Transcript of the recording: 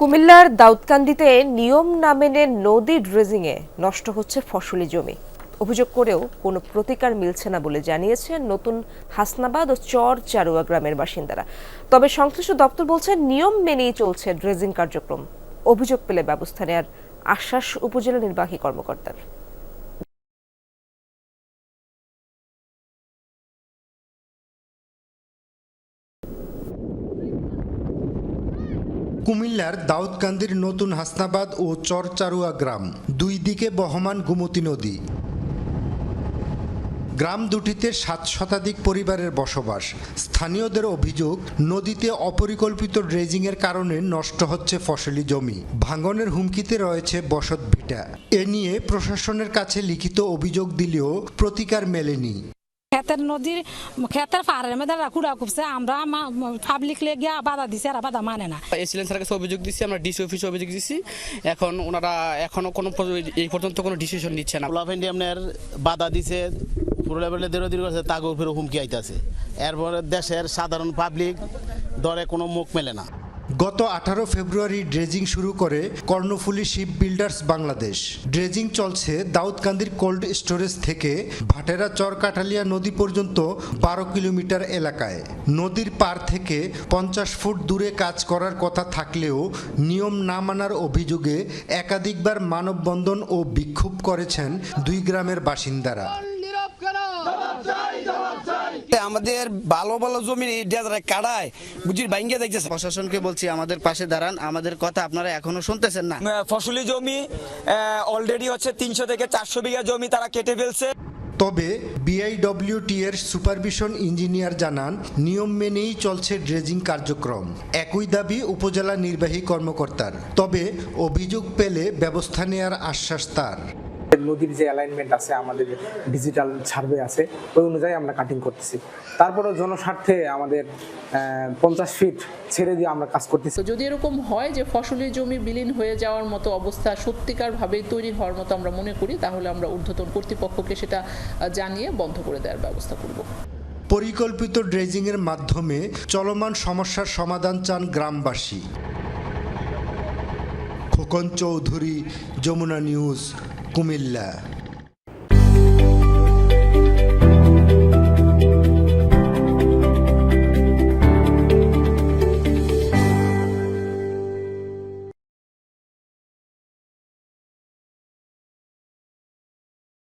কুমিল্লার দাউদকান্দিতে নিয়ম না মেনে নদী ড্রেজিংয়ে নষ্ট হচ্ছে ফসলি জমি। অভিযোগ করেও কোনো প্রতিকার মিলছে না বলে জানিয়েছে নতুন হাসনাবাদ ও চর চারুয়া গ্রামের বাসিন্দারা। তবে সংশ্লিষ্ট দপ্তর বলছে নিয়ম মেনেই চলছে ড্রেজিং কার্যক্রম। অভিযোগ পেলে ব্যবস্থা নেয়ার আশ্বাস উপজেলা নির্বাহী কর্মকর্তার। কুমিল্লার দাউদকান্দির নতুন হাসনাবাদ ও চরচারুয়া গ্রাম। দুই দিকে বহমান গুমতি নদী। গ্রাম দুটিতে সাত শতাধিক পরিবারের বসবাস। স্থানীয়দের অভিযোগ, নদীতে অপরিকল্পিত ড্রেজিংয়ের কারণে নষ্ট হচ্ছে ফসলি জমি। ভাঙনের হুমকিতে রয়েছে বসত ভিটা। এ নিয়ে প্রশাসনের কাছে লিখিত অভিযোগ দিলেও প্রতিকার মেলেনি। ক্ষেতের নদীর ক্ষেতের পাহাড়ের মধ্যে কুড়া কুপছে আমরা পাবলিক লে লেগে বাধা দিছে আর বাধা মানে না। এসিলেন স্যারের কাছে অভিযোগ দিচ্ছি আমরা ডিসি অফিসে অভিযোগ দিচ্ছি এখন ওনারা এখনও কোনো এই পর্যন্ত কোনো ডিসিশন নিচ্ছে না। লাভ ইন্ডিয়ামনের বাধা দিছে পুরো লেভেলে দেড় দিন করছে তাকে উপরে হুমকি আইতাছে। এরপরে দেশের সাধারণ পাবলিক দরে কোনো মুখ মেলে না। গত আঠারো ফেব্রুয়ারি ড্রেজিং শুরু করে Karnaphuli ship builders Bangladesh. Dredging চলছে দাউদকান্দির কোল্ড স্টোরেজ থেকে ভাটেরা চরকাঠালিয়া নদী পর্যন্ত বারো কিলোমিটার এলাকায়। নদীর পার থেকে পঞ্চাশ ফুট দূরে কাজ করার কথা থাকলেও নিয়ম না মানার অভিযোগে একাধিকবার মানববন্ধন ও বিক্ষোভ করেছেন দুই গ্রামের বাসিন্দারা। আমাদের ভালো ভালো জমি যারা কাড়ায় বুঝির ভাঙ্গে দেখতেছে। প্রশাসনকে বলছি আমাদের পাশে দাঁড়ান আমাদের কথা আপনারা এখনও শুনতেছেন না। ফসলি জমি অলরেডি হচ্ছে তিনশো থেকে চারশো বিঘা জমি তারা কেটে ফেলছে। তবে বিআইডব্লিউটি এর সুপারভিশন ইঞ্জিনিয়ার জানান নিয়ম মেনেই চলছে ড্রেজিং কার্যক্রম। একই দাবি উপজেলা নির্বাহী কর্মকর্তার। তবে অভিযোগ পেলে ব্যবস্থা নেয়ার আশ্বাস তার। নদীর যে অ্যালাইনমেন্ট আছে আমাদের ডিজিটাল সার্ভে আছে ওই অনুযায়ী আমরা কাটিং করতেছি। তারপরেও জনস্বার্থে আমাদের পঞ্চাশ ফিট ছেড়ে দিয়ে আমরা কাজ করতেছি। যদি এরকম হয় যে ফসলি জমি বিলীন হয়ে যাওয়ার মতো অবস্থা সত্যিকারভাবে তৈরি হওয়ার মতো আমরা মনে করি তাহলে আমরা ঊর্ধ্বতন কর্তৃপক্ষকে সেটা জানিয়ে বন্ধ করে দেওয়ার ব্যবস্থা করব। পরিকল্পিত ড্রেজিংয়ের মাধ্যমে চলমান সমস্যার সমাধান চান গ্রামবাসী। খোকন চৌধুরী যমুনা নিউজ। قم الله.